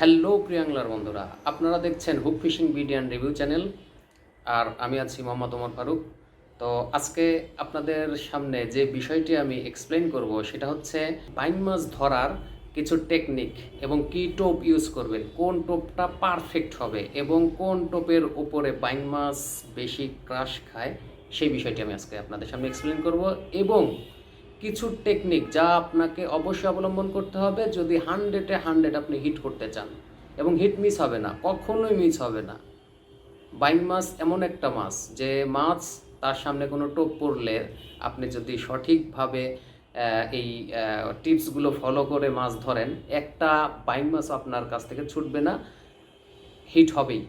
Hello প্রিয়াংলার বন্ধুরা, আপনারা দেখছেন hook fishing and review channel, আর আমি আছি মোহাম্মদ ওমর ফারুক। তো আজকে আপনাদের সামনে যে বিষয়টি আমি এক্সপ্লেন করব, সেটা হচ্ছে বাইং মাছ ধরার কিছু টেকনিক এবং কি টোপ ইউজ করবেন, কোন টোপটা পারফেক্ট হবে এবং কোন টোপের উপরে বাইং মাছ বেশি ক্রাশ খায়, সেই বিষয়টি আমি আজকে আপনাদের সামনে এক্সপ্লেন করব এবং কিছু টেকনিক যা আপনাকে অবশ্যই অবলম্বন করতে হবে যদি হান্ড্রেডে হান্ড্রেড আপনি হিট করতে চান। এবং হিট মিস হবে না, কখনোই মিস হবে না। বাইং মাছ এমন একটা মাছ যে মাছ তার সামনে কোনো টোপ পড়লে আপনি যদি সঠিকভাবে এই টিপসগুলো ফলো করে মাছ ধরেন, একটা বাইং মাছ আপনার কাছ থেকে ছুটবে না হিট হবেই।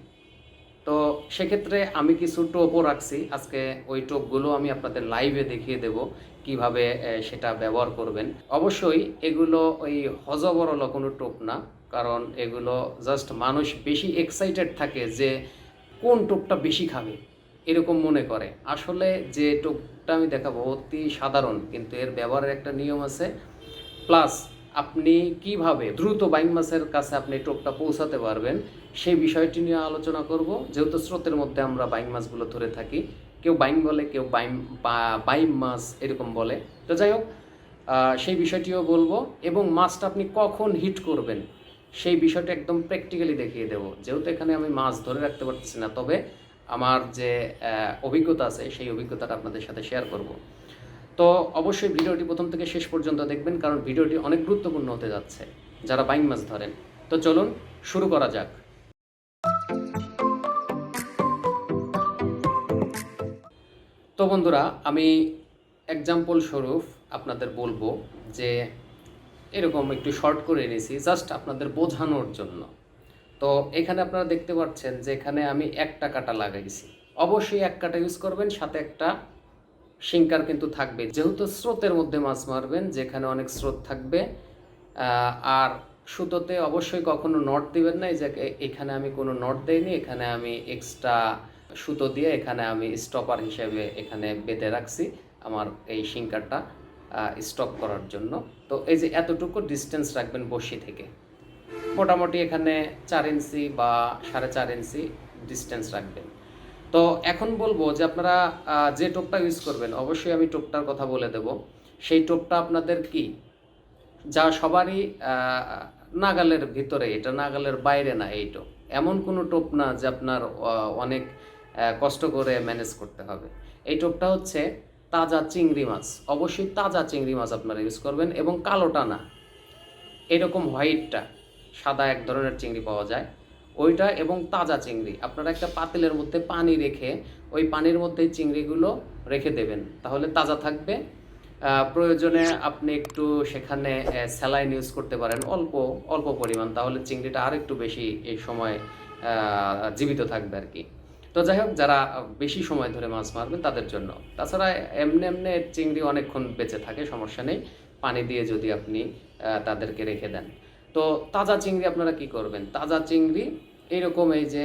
তো সেক্ষেত্রে আমি কিছু টোপও রাখছি। আজকে ওই টোপগুলো আমি আপনাদের লাইভে দেখিয়ে দেব কীভাবে সেটা ব্যবহার করবেন। অবশ্যই এগুলো ওই হজবরল কোনো টোপ না, কারণ এগুলো জাস্ট মানুষ বেশি এক্সাইটেড থাকে যে কোন টোপটা বেশি খাবে, এরকম মনে করে। আসলে যে টোপটা আমি দেখাবো অতি সাধারণ, কিন্তু এর ব্যবহারের একটা নিয়ম আছে। প্লাস আপনি কীভাবে দ্রুত বাইং মাছের কাছে আপনি টোপটা পৌঁছাতে পারবেন, সেই বিষয়টি নিয়ে আলোচনা করব। যেহেতু স্রোতের মধ্যে আমরা বাইং মাছগুলো ধরে থাকি, কেউ বাইং বলে, কেউ বাইম বাইম মাছ এরকম বলে। তো যাই হোক সেই বিষয়টিও বলব এবং মাছটা আপনি কখন হিট করবেন, সেই বিষয়টা একদম প্র্যাকটিক্যালি দেখিয়ে দেবো। যেহেতু এখানে আমি মাছ ধরে রাখতে পারতেছি না, তবে আমার যে অভিজ্ঞতা আছে, সেই অভিজ্ঞতাটা আপনাদের সাথে শেয়ার করব। তো অবশ্যই ভিডিওটি প্রথম থেকে শেষ পর্যন্ত দেখবেন, কারণ ভিডিওটি অনেক গুরুত্বপূর্ণ হতে যাচ্ছে, যারা বাইং মাছ ধরেন। তো চলুন, শুরু করা যাক। তো বন্ধুরা, আমি এক্সাম্পল স্বরূপ আপনাদের বলব যে, এরকম একটু শর্ট করে এনেছি জাস্ট আপনাদের বোঝানোর জন্য। তো এখানে আপনারা দেখতে পাচ্ছেন যে, এখানে আমি একটা কাটা লাগাইছি। অবশ্যই এক কাটা ইউজ করবেন, সাথে একটা শিঙ্কার কিন্তু থাকবে। যেহেতু স্রোতের মধ্যে মাছ মারবেন, যেখানে অনেক স্রোত থাকবে আর সুতোতে অবশ্যই কখনো নট দিবেন না, এই যে এখানে আমি কোনো নট দেইনি, এখানে আমি এক্সট্রা সুতো দিয়ে এখানে আমি স্টপার হিসেবে এখানে বেঁধে রাখছি আমার এই শিঙ্কারটা স্টপ করার জন্য। তো এই যে এতটুকু ডিস্টেন্স রাখবেন বসি থেকে। মোটামুটি এখানে চার ইঞ্চি বা সাড়ে চার ইঞ্চি ডিস্টেন্স রাখবেন। তো এখন বলব যে আপনারা যে টোপটা ইউজ করবেন, অবশ্যই আমি টোপটার কথা বলে দেব। সেই টোপটা আপনাদের কি? যা সবারই নাগালের ভিতরে, এটা নাগালের বাইরে না এই টোপ। এমন কোনো টোপ না যে আপনার অনেক কষ্ট করে ম্যানেজ করতে হবে। এই টোপটা হচ্ছে তাজা চিংড়ি মাছ। অবশ্যই তাজা চিংড়ি মাছ আপনারা ইউজ করবেন এবং কালোটা না। এরকম হোয়াইটটা সাদা এক ধরনের চিংড়ি পাওয়া যায়। ওইটা এবং তাজা চিংড়ি। আপনারা একটা পাতিলের মধ্যে পানি রেখে ওই পানির মধ্যে চিংড়িগুলো রেখে দেবেন। তাহলে তাজা থাকবে। প্রয়োজনে আপনি একটু সেখানে স্যালাইন ইউজ করতে পারেন। অল্প অল্প পরিমাণ। তাহলে চিংড়িটা আর একটু বেশি এই সময় জীবিত থাকবে আর কি তো যাই হোক, যারা বেশি সময় ধরে মাছ মারবেন তাদের জন্য। তাছাড়া এমনি এমনি চিংড়ি অনেকক্ষণ বেঁচে থাকে, সমস্যা নেই। পানি দিয়ে যদি আপনি তাদেরকে রেখে দেন। তো তাজা চিংড়ি আপনারা কি করবেন? তাজা চিংড়ি এইরকম এই যে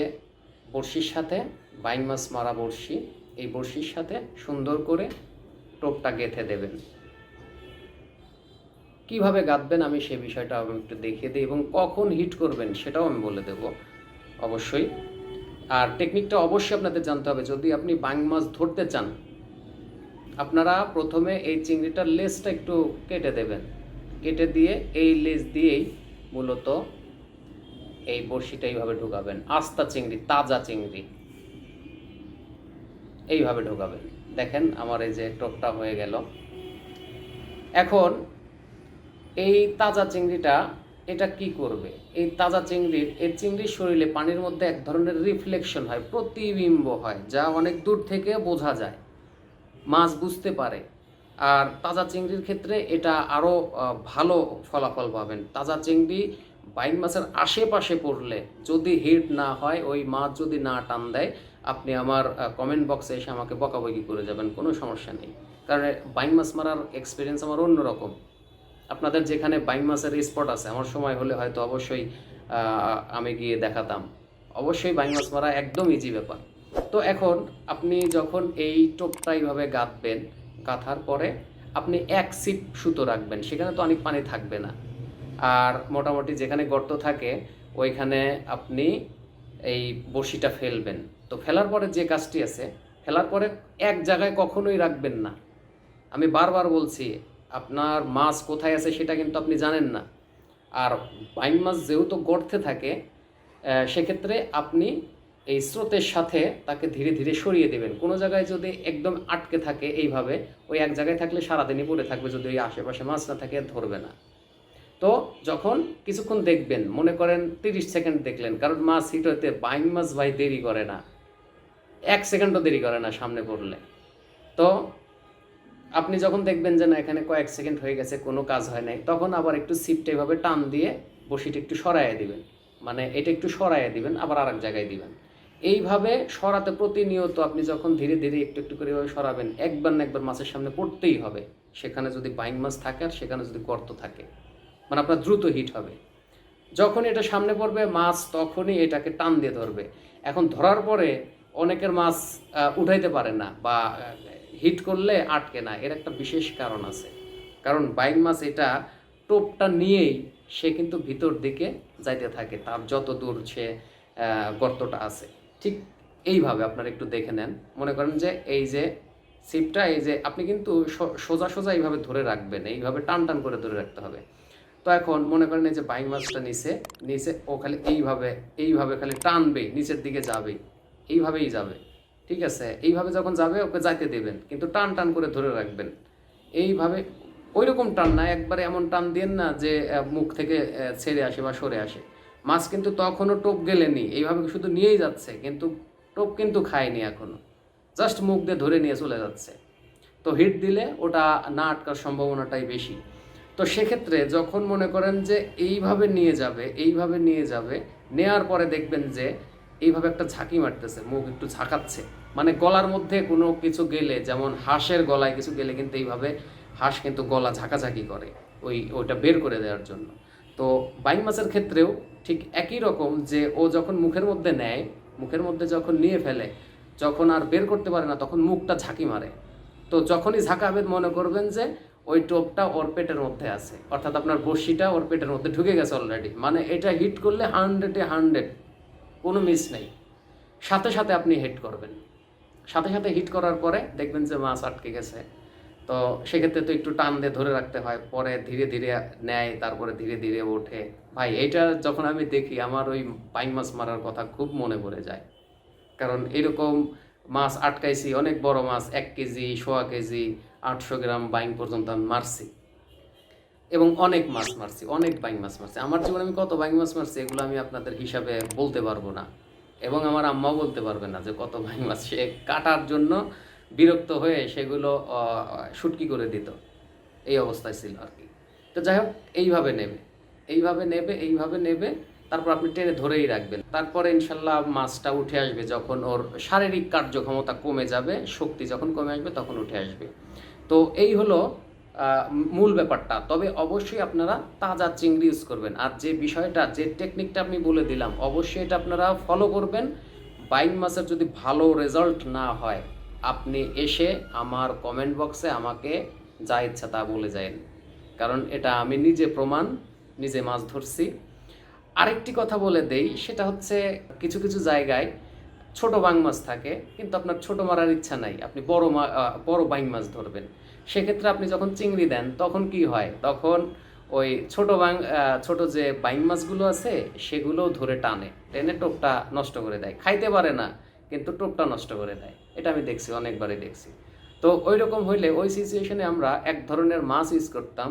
বড়শির সাথে বাইং মাছ মারা বড়শি, এই বড়শির সাথে সুন্দর করে টোপটা গেঁথে দেবেন। কীভাবে গাঁথবেন আমি সেই বিষয়টা আমি একটু দেখিয়ে দিই এবং কখন হিট করবেন সেটাও আমি বলে দেব, অবশ্যই। আর টেকনিকটা অবশ্যই আপনাদের জানতে হবে, যদি আপনি বাং মাছ ধরতে চান, আপনারা প্রথমে এই চিংড়িটার লেজটা একটু কেটে দেবেন। কেটে দিয়ে এই লেজ দিয়েই মূলত এই বড়শিটা এইভাবে ঢোকাবেন, আস্তা চিংড়ি, তাজা চিংড়ি। এইভাবে ঢোকাবেন। দেখেন আমার এই যে টোপটা হয়ে গেল। এখন এই তাজা চিংড়িটা এটা কি করবে? এই তাজা চিংড়ির এই চিংড়ির শরীরে পানির মধ্যে এক ধরনের রিফ্লেকশন হয়, প্রতিবিম্ব হয়, যা অনেক দূর থেকে বোঝা যায়। মাছ বুঝতে পারে। আর তাজা চিংড়ির ক্ষেত্রে এটা আরও ভালো ফলাফল পাবেন। তাজা চিংড়ি বাইন মাছের আশেপাশে পড়লে যদি হিট না হয়, ওই মাছ যদি না টান দেয়, আপনি আমার কমেন্ট বক্সে এসে আমাকে বকাবকি করে যাবেন, কোনো সমস্যা নেই। কারণ বাইন মাছ মারার এক্সপিরিয়েন্স আমার অন্যরকম। আপনাদের যেখানে বাইং মাছের স্পট আছে, আমার সময় হলে হয়তো অবশ্যই আমি গিয়ে দেখাতাম। অবশ্যই বাইং মাছ মারা একদম ইজি ব্যাপার। তো এখন আপনি যখন এই টোপটা এইভাবে গাঁথবেন গাঁথার পরে আপনি এক সিপ সুতো রাখবেন, সেখানে তো অনেক পানি থাকবে না। আর মোটামুটি যেখানে গর্ত থাকে, ওইখানে আপনি এই বড়শিটা ফেলবেন। তো ফেলার পরে যে কাজটি আছে, ফেলার পরে এক জায়গায় কখনোই রাখবেন না। আমি বারবার বলছি, আপনার মাছ কোথায় আছে সেটা কিন্তু আপনি জানেন না। আর বাইন মাছ যেহেতু গর্তে থাকে সেক্ষেত্রে আপনি এই স্রোতের সাথে তাকে ধীরে ধীরে সরিয়ে দেবেন। কোনো জায়গায় যদি একদম আটকে থাকে এইভাবে, ওই এক জায়গায় থাকলে সারাদিনই পড়ে থাকবে, যদি ওই আশেপাশে মাছ না থাকে, ধরবে না। তো যখন কিছুক্ষণ দেখবেন, মনে করেন তিরিশ সেকেন্ড দেখলেন, কারণ মাছ হিট হতে বাইন মাছ ভাই দেরি করে না। এক সেকেন্ডও দেরি করে না সামনে পড়লে। তো আপনি যখন দেখবেন যে না, এখানে কয়েক সেকেন্ড হয়ে গেছে, কোনো কাজ হয় নাই, তখন আবার একটু সিপটা এভাবে টান দিয়ে বসিটা একটু সরাইয়ে দিবেন। মানে এটা একটু সরাইয়ে দিবেন, আবার আরেক জায়গায় দিবেন। এইভাবে সরাতে প্রতিনিয়ত আপনি যখন ধীরে ধীরে একটু একটু করে এভাবে সরাবেন, একবার না একবার মাছের সামনে পড়তেই হবে। সেখানে যদি বাইং মাছ থাকে আর সেখানে যদি গর্ত থাকে। মানে আপনার দ্রুত হিট হবে। যখন এটা সামনে পড়বে, মাছ তখনই এটাকে টান দিয়ে ধরবে। এখন ধরার পরে অনেকের মাছ উঠাইতে পারে না বা হিট করলে আটকে না। এর একটা বিশেষ কারণ আছে। কারণ বাইং মাছ এটা টোপটা নিয়েই সে কিন্তু ভিতর দিকে যাইতে থাকে। তার যত দূর সে গর্তটা আছে। ঠিক এইভাবে আপনারা একটু দেখে নেন। মনে করেন যে এই যে সিপটা এই যে আপনি কিন্তু সোজা সোজা এইভাবে ধরে রাখবেন, এইভাবে টান টান করে ধরে রাখতে হবে। তো এখন মনে করেন এই যে বাইং মাছটা নিচে নিচে ও খালি এইভাবে এইভাবে খালি টানবে নিচের দিকে যাবে এইভাবেই যাবে। ঠিক আছে? এইভাবে যখন যাবে ওকে যাইতে দেবেন, কিন্তু টান টান করে ধরে রাখবেন। এইভাবে ওই রকম টান না, একবারে এমন টান দিন না যে মুখ থেকে ছেড়ে আসে বা সরে আসে। মাছ কিন্তু তখনও টোপ গেলেনি, এইভাবে শুধু নিয়েই যাচ্ছে, কিন্তু টোপ কিন্তু খায়নি এখনও জাস্ট মুখ দিয়ে ধরে নিয়ে চলে যাচ্ছে। তো হিট দিলে ওটা না আটকার সম্ভাবনাটাই বেশি। তো সেক্ষেত্রে যখন মনে করেন যে এইভাবে নিয়ে যাবে, এইভাবে নিয়ে যাবে, নেয়ার পরে দেখবেন যে এইভাবে একটা ঝাঁকি মারতেছে, মুখ একটু ঝাঁকাচ্ছে। মানে গলার মধ্যে কোনো কিছু গেলে, যেমন হাঁসের গলায় কিছু গেলে কিন্তু এইভাবে হাঁস কিন্তু গলা ঝাঁকাঝাঁকি করে, ওই, ওইটা বের করে দেওয়ার জন্য। তো বাইং মাছের ক্ষেত্রেও ঠিক একই রকম যে ও যখন মুখের মধ্যে নেয়, মুখের মধ্যে যখন নিয়ে ফেলে, যখন আর বের করতে পারে না, তখন মুখটা ঝাঁকি মারে। তো যখনই ঝাঁকাবেন মনে করবেন যে, ওই টোপটা ওর পেটের মধ্যে আছে। অর্থাৎ আপনার বড়শিটা ওর পেটের মধ্যে ঢুকে গেছে অলরেডি মানে এটা হিট করলে হান্ড্রেডে হান্ড্রেড কোনো মিস নেই। সাথে সাথে আপনি হিট করবেন। সাথে সাথে হিট করার পরে দেখবেন যে মাছ আটকে গেছে। তো সেক্ষেত্রে তো একটু টান দিয়ে ধরে রাখতে হয়, পরে ধীরে ধীরে নেয়, তারপরে ধীরে ধীরে ওঠে। ভাই, এইটা যখন আমি দেখি, আমার ওই বাইং মাছ মারার কথা খুব মনে পড়ে যায়। কারণ এরকম মাছ আটকাইছি, অনেক বড় মাছ, এক কেজি, সোয়া কেজি, আটশো গ্রাম বাইং পর্যন্ত আমি মারছি। এবং অনেক মাছ মারছি, অনেক বাইং মাছ মারছি। আমার জীবনে আমি কত বাইং মাছ মারছি, এগুলো আমি আপনাদের হিসাবে বলতে পারব না। এবং আমার আম্মাও বলতে পারবে না যে কত বাইং মাছ সে কাটার জন্য বিরক্ত হয়ে সেগুলো শুটকি করে দিত। এই অবস্থায় ছিল আর কি। তো যাই হোক, এইভাবে নেবে। এইভাবে নেবে এইভাবে নেবে, তারপর আপনি টেনে ধরেই রাখবেন। তারপরে ইনশাল্লাহ মাছটা উঠে আসবে যখন ওর শারীরিক কার্যক্ষমতা কমে যাবে, শক্তি যখন কমে আসবে তখন উঠে আসবে। তো এই হলো মূল ব্যাপারটা। তবে অবশ্যই আপনারা তাজা চিংড়ি ইউজ করবেন। আর যে বিষয়টা, যে টেকনিকটা আমি বলে দিলাম, অবশ্যই এটা আপনারা ফলো করবেন। বাইং মাছের যদি ভালো রেজাল্ট না হয় আপনি এসে আমার কমেন্ট বক্সে আমাকে যা ইচ্ছা তা বলে যায়েন। কারণ এটা আমি নিজে প্রমাণ, নিজে মাছ ধরছি। আরেকটি কথা বলে দেই, সেটা হচ্ছে কিছু কিছু জায়গায় ছোট বাং মাছ থাকে, কিন্তু আপনার ছোট মারার ইচ্ছা নাই। আপনি বড় মা বড় বাইং মাছ ধরবেন। সেক্ষেত্রে আপনি যখন চিংড়ি দেন, তখন কি হয়? তখন ওই ছোট বাং ছোট যে বাইং মাছগুলো আছে, সেগুলো ধরে টানে। টেনে টোপটা নষ্ট করে দেয়। খাইতে পারে না, কিন্তু টোপটা নষ্ট করে দেয়। এটা আমি দেখছি, অনেকবারই দেখছি। তো ওই রকম হইলে ওই সিচুয়েশনে আমরা এক ধরনের মাছ ইউজ করতাম।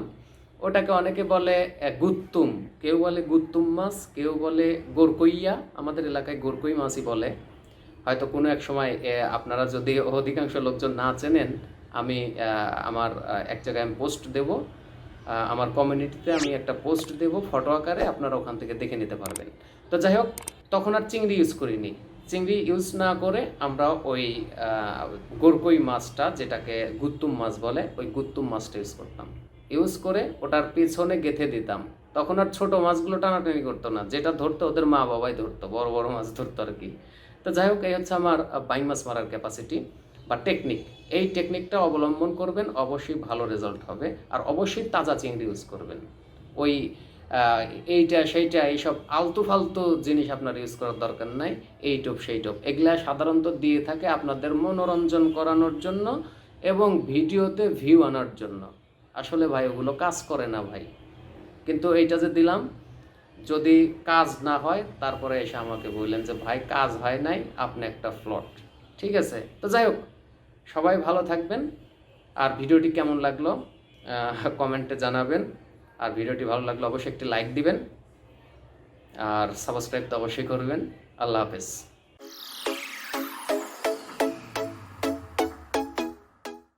ওটাকে অনেকে বলে গুত্তুম। কেউ বলে গুত্তুম মাছ, কেউ বলে গোরকইয়া। আমাদের এলাকায় গোরকই মাছই বলে। হয়তো কোনো এক সময় আপনারা যদি অধিকাংশ লোকজন না চেনেন, আমি আমার এক জায়গায় আমি পোস্ট দেব। আমার কমিউনিটিতে আমি একটা পোস্ট দেব ফটো আকারে। আপনারা ওখান থেকে দেখে নিতে পারবেন। তো যাই হোক, তখন আর চিংড়ি ইউজ করিনি। চিংড়ি ইউজ না করে আমরা ওই গোরকই মাছটা যেটাকে গুত্তুম মাছ বলে, ওই গুত্তুম মাছটা ইউজ করতাম। ইউজ করে ওটার পিছনে গেথে দিতাম। তখন আর ছোট মাছগুলো টানাটানি করতো না। যেটা ধরতো ওদের মা বাবাই ধরতো, বড় বড় মাছ ধরতো আর কি। তো যাই হোক, এই হচ্ছে আমার বাইং মাছ মারার ক্যাপাসিটি বা টেকনিক এই টেকনিকটা অবলম্বন করবেন, অবশ্যই ভালো রেজাল্ট হবে। আর অবশ্যই তাজা চিংড়ি ইউজ করবেন। ওই এইটা, সেইটা, এইসব আলতু ফালতু জিনিস আপনার ইউজ করার দরকার নাই। এইটুপ সেইটুপ এগুলা সাধারণত দিয়ে থাকে আপনাদের মনোরঞ্জন করানোর জন্য এবং ভিডিওতে ভিউ আনার জন্য। আসলে ভাই, ওগুলো কাজ করে না ভাই। কিন্তু এইটা যে দিলাম, যদি কাজ না হয়, তারপরে এসে আমাকে বললেন যে, ভাই, কাজ হয় নাই, আপনি একটা ফ্লট ঠিক আছে? তো যাই হোক, সবাই ভালো থাকবেন। আর ভিডিওটি কেমন লাগল কমেন্টে জানাবেন। আর ভিডিওটি ভালো লাগলে অবশ্যই একটি লাইক দিবেন। আর সাবস্ক্রাইব তো অবশ্যই করবেন। আল্লাহ হাফেজ।